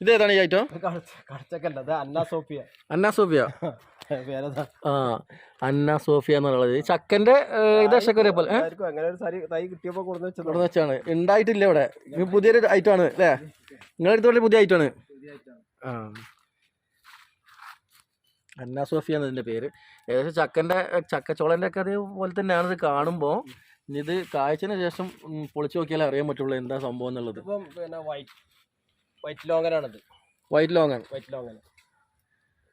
ഇത് ഏതാണ് ഈ ഐറ്റം കടച്ചക്കല്ല അത് അന്നാ സോഫിയ അന്ന സോഫിയ? ആ അന്ന സോഫിയ എന്നുള്ളത്. ചക്കന്റെ ഇതൊക്കെ? അങ്ങനെ ഒരു സരി തൈ കിട്ടിയപ്പോൾ കൊടുന്ന് വെച്ചാണ് ഉണ്ടായിട്ടില്ല ഇവിടെ. പുതിയൊരു ഐറ്റം ആണ് അല്ലേ? നിങ്ങളുടെ അടുത്തുള്ള പുതിയ ഐറ്റം ആണ്. ആ. അന്ന സോഫിയ എന്നതിന്റെ പേര്. ഏകദേശം ചക്കന്റെ ചക്കച്ചോളന്റെ ഒക്കെ അതേപോലെ തന്നെയാണ് ഇത് കാണുമ്പോൾ ഇത് കാഴ്ചന് ശേഷം പൊളിച്ചു പൊളിച്ച് നോക്കിയാലേ അറിയാൻ പറ്റുള്ളൂ എന്താ സംഭവം എന്നുള്ളത്. ഇപ്പം പിന്നെ വൈറ്റ് വൈറ്റ് ലോങ്ങനാണിത് വൈറ്റ് ലോങ്ങൻ വൈറ്റ് ലോങ്ങൻ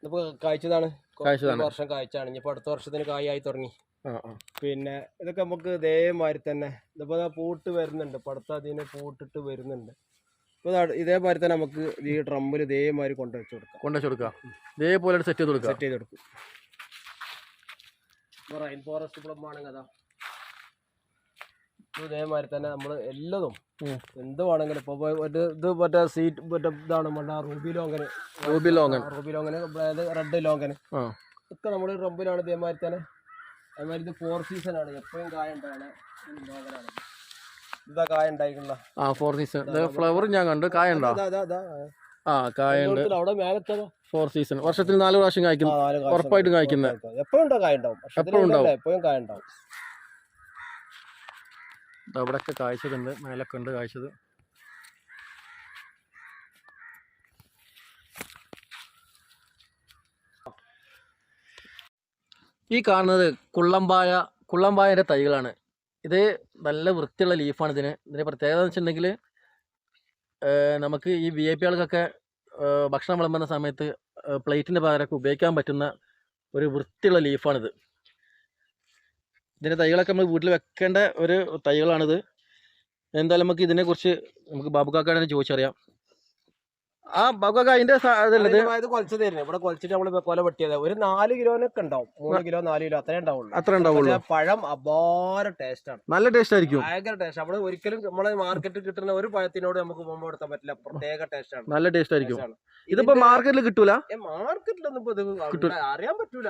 ഇതിപ്പോ കായ്ച്ചതാണ്. കായ്ച്ചതാണ്. വർഷം കായ്ച്ചാണ്. ഇനിയിപ്പോ അടുത്ത വർഷത്തിന് കായായി തുടങ്ങി. പിന്നെ ഇതൊക്കെ നമുക്ക് ഇതേമാതിരി തന്നെ ഇതിപ്പോ ദാ പൂട്ട് വരുന്നുണ്ട്. പടുത്ത അതിന് പൂട്ടിട്ട് വരുന്നുണ്ട്. ഇപ്പൊ ദാ ഇതേമാതിരി തന്നെ നമുക്ക് ഈ ഡ്രമ്മിൽ ഇതേമാതിരി കൊണ്ടുവച്ച് കൊടുക്കാം. കൊണ്ടുവച്ച് കൊടുക്കാം. ഇതേപോലെ സെറ്റ് ചെയ്ത് കൊടുക്കാം. സെറ്റ് ചെയ്ത് കൊടുക്കും. റൈൻ ഫോറസ്റ്റ് പ്ലം അതാ ഇപ്പൊ ഇതേമാതിരി തന്നെ നമ്മൾ എല്ലതും. എന്ത് വേണമെങ്കിലും ഇപ്പൊ ഒരു ഇത് മറ്റേ സീറ്റ് മറ്റേ ഇതാണ് മറ്റേ റൂബി ലോങ്ങന് റൂബി ലോങ്ങൻ റൂബി ലോങ്ങന് അതായത് റെഡ് ലോങ്ങന് ഒക്കെ നമ്മൾ റബ്ബിലാണ് ഇതേമാതിരി തന്നെ. അതേമാതിരി ഇത് ഫോർ സീസൺ ആണ്. എപ്പോഴും കായ ഉണ്ടാണ് ലോങ്ങനാണ് ഇതാ കായ ഉണ്ടായിട്ടുള്ള ആ ഫോർ സീസൺ ഫ്ലവർ ഞാൻ കണ്ടു. കായ ഉണ്ടോ? ആ കായ ഉണ്ട്. അവിടെ മേലത്തതോ ഫോർ സീസൺ വർഷത്തിൽ നാല് പ്രാവശ്യം കായ്ക്കും. ഉറപ്പായിട്ടും കായ്ക്കുന്നത് എപ്പോഴും കായ ഉണ്ടാവും? എപ്പോഴും ഉണ്ടാവും. എപ്പോഴും കായ ഉണ്ടാവും. അവിടെയൊക്കെ കാഴ്ചതുണ്ട് മേലൊക്കെ ഉണ്ട് കാഴ്ചത്. ഈ കാണുന്നത് കുള്ളമ്പായ കുള്ളമ്പായന്റെ തൈകളാണ്. ഇത് നല്ല വൃത്തിയുള്ള ലീഫാണ് ഇതിന്. ഇതിന്റെ പ്രത്യേകത എന്ന് വെച്ചിട്ടുണ്ടെങ്കിൽ നമുക്ക് ഈ വി ഐ പി ആൾക്കൊക്കെ ഭക്ഷണം വിളമ്പുന്ന സമയത്ത് പ്ലേറ്റിന്റെ പകരമൊക്കെ ഉപയോഗിക്കാൻ പറ്റുന്ന ഒരു വൃത്തിയുള്ള ലീഫാണിത്. ഇതിന്റെ തൈകളൊക്കെ നമ്മൾ വീട്ടിൽ വെക്കേണ്ട ഒരു തൈകളാണിത്. എന്തായാലും നമുക്ക് ഇതിനെക്കുറിച്ച് നമുക്ക് ബാബു കാക്കാടെ ചോദിച്ചറിയാം. ആ ബാബു അതിന്റെ തരുന്നത് ഇവിടെ കൊലച്ചിട്ട് നമ്മൾ കൊല വെട്ടിയത് ഒരു നാല് കിലോനൊക്കെ ഉണ്ടാവും. മൂന്ന് കിലോ നാല് കിലോ അത്രേ ഉണ്ടാവുള്ളൂ. അത്ര ഉണ്ടാവുള്ളൂ. പഴം അപാര ടേസ്റ്റ് ആണ് നല്ല ടേസ്റ്റ് ആയിരിക്കും ഭയങ്കര ടേസ്റ്റ്. നമ്മൾ ഒരിക്കലും നമ്മളെ മാർക്കറ്റിൽ കിട്ടുന്ന ഒരു പഴത്തിനോട് നമുക്ക് മുമ്പ് കൊടുത്താൻ പറ്റില്ല. പ്രത്യേക ടേസ്റ്റ് ആണ് നല്ല ടേസ്റ്റ് ആയിരിക്കും. ഇതിപ്പോ മാർക്കറ്റിൽ കിട്ടൂല? മാർക്കറ്റിൽ മാർക്കറ്റിലൊന്നും ഇപ്പൊ ഇത് അറിയാൻ പറ്റൂല.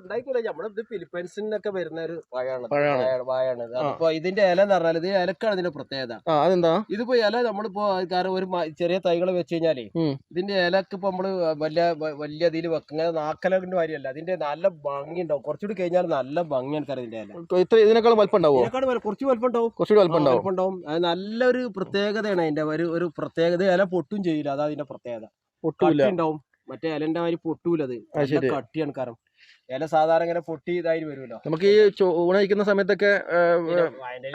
ഉണ്ടായിക്കൂല. നമ്മുടെ ഇത് ഫിലിപ്പൈൻസിനൊക്കെ വരുന്ന ഒരു പഴമാണ്. പഴമാണ്. അപ്പൊ ഇതിന്റെ ഇല എന്ന് പറഞ്ഞാൽ ഇത് ഇലക്കാണ് ഇതിന്റെ പ്രത്യേകത. അതെന്താ? ഇതിപ്പോ ഇല നമ്മളിപ്പോ കാരണം ഒരു ചെറിയ തൈകൾ വെച്ച് കഴിഞ്ഞാലേ ഇതിന്റെ ഇലക്ക് ഇപ്പൊ നമ്മൾ വലിയ വലിയ ഇതിൽ വെക്കുന്ന നാക്കലിന്റെ കാര്യമല്ല. അതിന്റെ നല്ല ഭംഗി ഉണ്ടാവും കുറച്ചുകൂടി കഴിഞ്ഞാൽ നല്ല ഭംഗിയാണ് കാരണം ഇതിന്റെ ഇല. ഇത്ര ഇതിനേക്കാളും വലിപ്പം ഉണ്ടാവോ കുറച്ച് വലുപ്പം ഉണ്ടാവും കുറച്ചുകൂടി വലിപ്പം ഉണ്ടാവും വലുപ്പം ഉണ്ടാവും അത് നല്ലൊരു പ്രത്യേകതയാണ് അതിന്റെ. ഒരു ഒരു പ്രത്യേകത ഇല പൊട്ടും ചെയ്യില്ല. അതാ അതിന്റെ പ്രത്യേകത. ഉണ്ടാവും മറ്റേ ഇലന്റെ മാതിരി പൊട്ടൂല ശരി. കട്ടിയാണ് കാരണം. ഇല സാധാരണ ഇങ്ങനെ പൊട്ടി ഇതായി വരുമല്ലോ. നമുക്ക് ഈ ഊണയിക്കുന്ന സമയത്തൊക്കെ ഏ,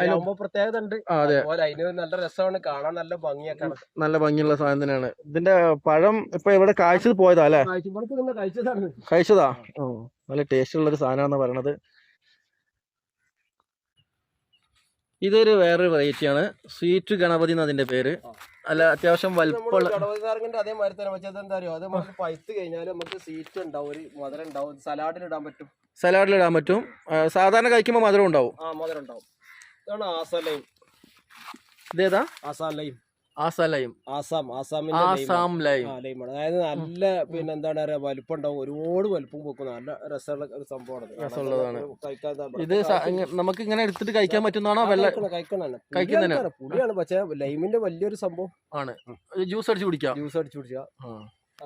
ആകുമ്പോ പ്രത്യേകത ഉണ്ട് അതുപോലെ അതിന് നല്ല രസമാണ്. കാണാൻ നല്ല ഭംഗിയൊക്കെ നല്ല ഭംഗിയുള്ള സാധനം തന്നെയാണ്. ഇതിന്റെ പഴം ഇപ്പൊ ഇവിടെ കായ്ച്ചത് പോയതാ അല്ലെ? കഴിച്ചതാണ്. കഴിച്ചതാ? ഓ നല്ല ടേസ്റ്റ് ഉള്ള ഒരു സാധനമാണെന്ന് പറയണത്. ഇതൊരു വേറൊരു വെറൈറ്റി ആണ്. സ്വീറ്റ് ഗണപതി എന്ന് അതിന്റെ പേര് അല്ല അത്യാവശ്യം വലുപ്പമുള്ള കടവതാറിന്റെ അതേമാതിരി തന്നെ. എന്താ അറിയോ അത് നമുക്ക് പഴുത്ത് കഴിഞ്ഞാൽ നമുക്ക് സീറ്റ് ഉണ്ടാവും. ഒരു മധുരം ഉണ്ടാവും. സലാഡിൽ ഇടാൻ പറ്റും. സലാഡിൽ ഇടാൻ പറ്റും. സാധാരണ കഴിക്കുമ്പോൾ മധുരം ഉണ്ടാവും. ആ മധുരം ഉണ്ടാവും. ഇതാണ് ആസലയും. ഇതേതാ ആസാം ലൈം ആസാം ലൈം. ആസാം ആസാമിന്റെ ലൈം ആസാം ലൈം. ലൈമാണ്. അതായത് നല്ല പിന്നെ എന്താണ് പറയാ വലുപ്പം ഉണ്ടാവും ഒരുപാട് വലുപ്പം വെക്കും നല്ല രസമുള്ള ഒരു സംഭവമാണ്. കഴിക്കാൻ ഇത് നമുക്ക് ഇങ്ങനെ എടുത്തിട്ട് കഴിക്കാൻ പറ്റുന്നതാണോ? വെള്ള കഴിക്കണം. പുളിയാണ്, പക്ഷേ ലൈമിന്റെ വലിയൊരു സംഭവം. ആണ്. ജ്യൂസ് അടിച്ച് കുടിക്കാം. ജ്യൂസ് അടിച്ചു കുടിക്കാം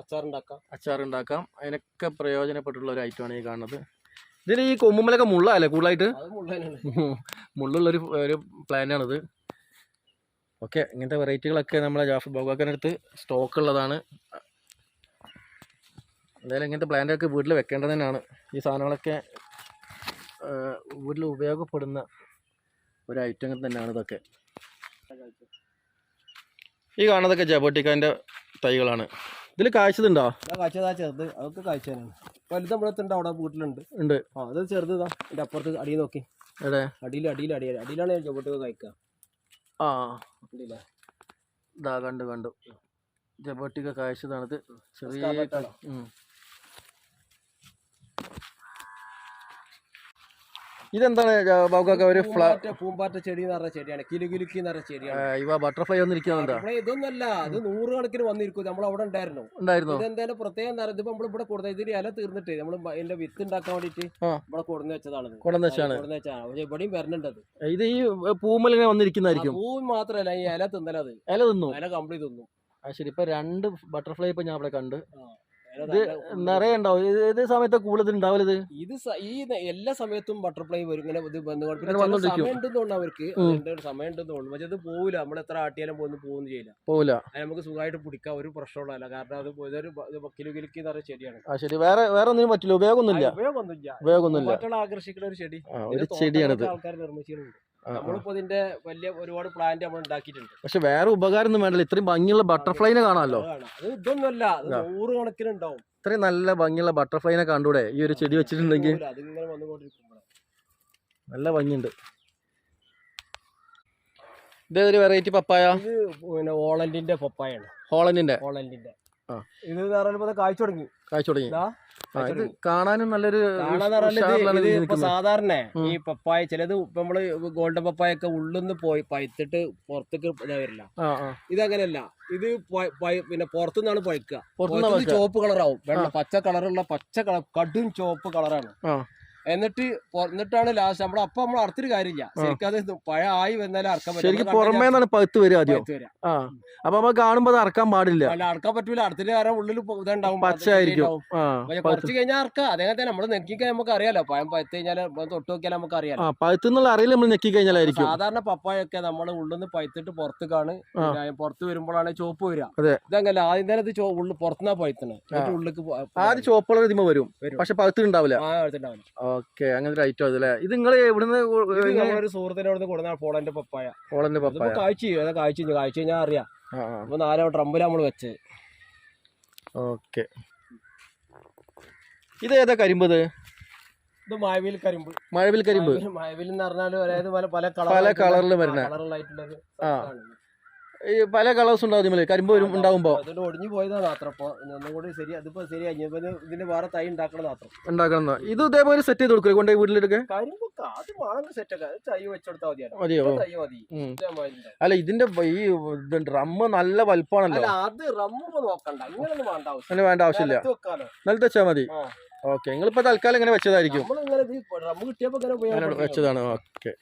അച്ചാർ അച്ചാറുണ്ടാക്കാം. അച്ചാർ ഉണ്ടാക്കാം അതിനൊക്കെ പ്രയോജനപ്പെട്ടുള്ള ഒരു ഐറ്റമാണ് ഈ കാണുന്നത്. ഇതിൽ ഈ കൊമ്പുമലൊക്കെ മുള്ളല്ലേ കൂടുതലായിട്ട്? മുള്ളുള്ള ഒരു പ്ലാനാണിത് ഓക്കെ ഇങ്ങനത്തെ വെറൈറ്റികളൊക്കെ നമ്മളെ ജാഫർ അടുത്ത് സ്റ്റോക്ക് ഉള്ളതാണ്. എന്തായാലും ഇങ്ങനത്തെ പ്ലാന്റൊക്കെ വീട്ടിൽ വെക്കേണ്ടത് തന്നെയാണ്. ഈ സാധനങ്ങളൊക്കെ വീട്ടിൽ ഉപയോഗപ്പെടുന്ന ഒരു ഐറ്റങ്ങൾ തന്നെയാണ് ഇതൊക്കെ. ഈ കാണുന്നതൊക്കെ ജബോട്ടിക്കാന്റെ തൈകളാണ്. ഇതിൽ കാഴ്ചതുണ്ടോ കാഴ്ചതാ ചെറുത്. അതൊക്കെ കാഴ്ചയാണ് വലുത് നമ്മളെത്തുണ്ട് അവിടെ വീട്ടിലുണ്ട്. ഉണ്ട്. ആ അത് ചെറുതാ എന്റെ അപ്പുറത്ത് അടിയിൽ നോക്കി. അടിയിൽ അടിയിൽ അടിയിൽ. അടിയിലാണ് ഞാൻ ജബോട്ടിക്ക് കഴിക്കുക ആ. ഇതാ കണ്ടു കണ്ടു. ജബോട്ടിക്ക കാഴ്ചതാണിത് ചെറിയ സ്കാർലറ്റാണോ? ഉം. ഇതെന്താണ് ബാബുക്കാക്ക ഒരു പൂമ്പാറ്റ പൂമ്പാറ്റ ചെടി എന്ന് പറഞ്ഞ ചെടിയാണ്. കിലുകിലുക്കി എന്ന് പറഞ്ഞ ചെടിയാണ്. ഇവ ബട്ടർഫ്ലൈ വന്നിരിക്കുന്നുണ്ടോ ഇതൊന്നല്ല ഇത് നൂറുകണക്കിന് വന്നിരിക്കും. നമ്മൾ അവിടെ ഉണ്ടായിരുന്നു. ഉണ്ടായിരുന്നു? ഇതെന്തായാലും പ്രത്യേകം ഇതിപ്പോ നമ്മൾ ഇവിടെ കൊടുത്ത ഇതിന് ഇല തീർന്നിട്ട് നമ്മൾ അതിന്റെ വിത്ത് ഉണ്ടാക്കാൻ വേണ്ടിട്ട്. ഇവിടെ കൊടുന്ന് വെച്ചതാണ് കൊടുന്ന് വെച്ചാണ്. കൊടുന്ന് വെച്ചാണ്. പക്ഷെ ഇവിടെയും വരണ്ടത് ഇത് ഈ പൂമലിങ്ങനെ വന്നിരിക്കുന്നതായിരിക്കും? പൂവ് മാത്രല്ല ഈ ഇല തിന്നലത്. ഇല തിന്നു? ഇല കംപ്ലീറ്റ് തിന്നു. ശരി. ഇപ്പൊ രണ്ട് ബട്ടർഫ്ലൈ ഇപ്പൊ ഞാൻ ഇവിടെ കണ്ട്. ഇത് നിറയെ ഉണ്ടാവും. ഇത് ഏത് സമയത്ത് കൂടുതൽ ഉണ്ടാവലത് ഇത്? സ- ഈ ന- എല്ലാ സമയത്തും ബട്ടർഫ്ലൈ വരും. ഇങ്ങനെ ഇത് വന്നുകൊണ്ട് പിന്നെ ഇങ്ങനെ ചില വന്നോണ്ടിരിക്കും. സമയം ഉണ്ടെന്ന് തോന്നുന്നു അവർക്ക്. ഉം. ഒരു സമയം ഉണ്ടെന്ന് തോന്നുന്നു. പക്ഷെ അത് പോവില്ല. നമ്മൾ എത്ര ആട്ടിയാലും പോകുന്നു പോകുന്നു ചെയ്യില്ല. പോവില്ല. അത് നമുക്ക് സുഖമായിട്ട് പിടിക്കാം. ഒരു പ്രശ്നമുള്ളതല്ല കാരണം അത് ഇതൊരു കിലുകിലുക്കി എന്ന് പറയുന്ന ചെടിയാണ്. ആ ശരി. വേറെ വേറെ ഒന്നിനും പറ്റില്ല. ഉപയോഗമൊന്നുമില്ല. ഉപയോഗമൊന്നുമില്ല. ഉപയോഗമൊന്നുമില്ല. മറ്റുള്ള ആകർഷിക്കുന്ന ഒരു ചെടി. ആ, ഒരു ചെടിയാണിത്. ആൾക്കാർ നിർമ്മിച്ചിട്ടുണ്ട്. നമ്മളിപ്പോ ഇതിന്റെ വലിയ ഒരുപാട് പ്ലാന്റ് നമ്മൾ ഉണ്ടാക്കിയിട്ടുണ്ട്. പക്ഷെ വേറെ ഉപകാരം ഒന്നും വേണ്ടല്ലോ. ഇത്രയും ഭംഗിയുള്ള ബട്ടർഫ്ലൈനെ കാണാമല്ലോ. അത് ഇതൊന്നുമല്ല. അത്. നൂറ് കണക്കിന് ഉണ്ടാവും ഇത്രയും നല്ല ഭംഗിയുള്ള ബട്ടർഫ്ലൈനെ കണ്ടൂടെ? ഈ ഒരു ചെടി വെച്ചിട്ടുണ്ടെങ്കിൽ. അതിങ്ങനെ വന്നുകൊണ്ടിരിക്കുമ്പോൾ നല്ല ഭംഗിയുണ്ട്. ഇതേതൊരു വെറൈറ്റി പപ്പായ? ഇത് പിന്നെ ഓളന്റിന്റെ പപ്പായാണ്. ഹോളൻഡിന്റെ. ഇത് പറയുമ്പോൾ കാഴ്ച തുടങ്ങി. കാഴ്ച തുടങ്ങി. ഇതാ. കാണാനും നല്ലൊരു. സാധാരണ ഈ പപ്പായ ചിലത് നമ്മൾ ഗോൾഡൻ പപ്പായ ഒക്കെ ഉള്ളിന്ന് പോയി പഴുത്തിട്ട് പുറത്തേക്ക് ഇതാ വരില്ല. ഇതങ്ങനെയല്ല ഇത് പിന്നെ പുറത്തുനിന്നാണ് പഴുക്കുക. പുറത്തുനിന്ന്. ചുവപ്പ് കളറാവും. വെള്ള പച്ച കളറുള്ള പച്ച കളർ കടും ചുവപ്പ് കളറാണ്. എന്നിട്ട് എന്നിട്ടാണ് ലാസ്റ്റ് നമ്മുടെ അപ്പൊ നമ്മൾ അടുത്തൊരു കാര്യമില്ല. ശരിക്കും അത് പഴ ആയി വന്നാലേ അറക്കാൻ. ശരിക്കും പുറമേ നിന്നാണ് പഴുത്ത് വരിക ആദ്യം. പഴുത്ത്. ആ. അപ്പൊ നമ്മൾ കാണുമ്പോ അത് അറക്കാൻ പാടില്ല. അല്ല അറക്കാൻ പറ്റൂല. അറുത്തിട്ട് കാരണം ഉള്ളിൽ ഇതുണ്ടാവും. പച്ചയായിരിക്കും. ആ പഴുത്ത്. പറിച്ചു കഴിഞ്ഞാൽ അറക്കാം. അതേപോലെ തന്നെ നമ്മൾ നെക്കിക്കാൻ നമുക്ക് അറിയാലോ. പഴം പഴുത്ത് കഴിഞ്ഞാൽ തൊട്ട് നോക്കിയാൽ നമുക്ക് അറിയാലോ. ആ പഴുത്തുന്നുള്ള അറിയില്ല നമ്മൾ ഞെക്കി കഴിഞ്ഞാലായിരിക്കും. സാധാരണ പപ്പായൊക്കെ നമ്മൾ ഉള്ളിൽ നിന്ന് പഴുത്തിട്ട് പുറത്തേക്കാണ്. കാണും പിന്നെ പുറത്ത് വരുമ്പോഴാണ് ചോപ്പ് വരിക. അതെ. ഇതങ്ങനെ ആദ്യം തന്നെ ഇത് ചോ- ഉള്ളു പുറത്തുനിന്നാ പഴുത്തണേ എന്നിട്ട് ഉള്ളിലേക്ക് പോ- ആദ്യം ചോപ്പുള്ള ഇതിമ വരും. വരും. പക്ഷെ പഴുത്ത് ഉണ്ടാവില്ല ആ പഴുത്തുണ്ടാവില്ല ഓക്കെ അങ്ങനെ ഒരു ഐറ്റം അതല്ലേ ഇത് നിങ്ങൾ ഇവിടുന്ന് സുഹൃത്തിനോട് നമ്മളൊരു സുഹൃത്തിന്റെ അവിടെ നിന്ന് പോളന്റെ പപ്പായ. പോളന്റെ പപ്പായ. കാഴ്ച ചെയ്യും? അതാ കാഴ്ച കാഴ്ച കഴിഞ്ഞാൽ അറിയാം. അപ്പൊ നാലോ ട്രംപിൽ നമ്മൾ വെച്ച് ഓക്കെ. ഇത് ഏതാ കരിമ്പ് ഇത്? മായവിൽ കരിമ്പ്. മഴവിൽ കരിമ്പ്. മഴവിൽ എന്ന് പറഞ്ഞാൽ അതായത് പല പല പല കളറിൽ വരുന്ന. കളറിലായിട്ടുള്ളത് ആ. ഈ പല കളേഴ്സ് ഉണ്ടാവും ഇതിമ്മൽ കരിമ്പ് വരും ഉണ്ടാവുമ്പോ. അതുകൊണ്ട് ഒടിഞ്ഞു പോയതാണ് മാത്രം. അപ്പൊ ഒന്നും കൂടി ശരി അതിപ്പോ ശരിയായി. ഇതിന്റെ വേറെ തൈ ഉണ്ടാക്കണം മാത്രം. ഉണ്ടാക്കണം ഇത് ഇതേപോലെ സെറ്റ് ചെയ്ത് കൊടുക്കുക കൊണ്ടുപോയി വീട്ടിലെടുക്ക കരിമ്പൊക്കെ അത് വേണമെങ്കിൽ സെറ്റ് തൈ വെച്ചെടുത്താൽ മതിയോ? തൈ മതി. അല്ല ഇതിന്റെ ഈ ഡ്രമ്മ് നല്ല വലുപ്പമാണല്ലോ അത് റമ്മ നോക്കണ്ട. വേണ്ട ആവശ്യം. വേണ്ട ആവശ്യമില്ല. നിലത്ത് വെച്ചാൽ മതി. ഓക്കെ നിങ്ങളിപ്പോ തൽക്കാലം ഇങ്ങനെ വെച്ചതായിരിക്കും. വെച്ചതാണ്. ഓക്കെ.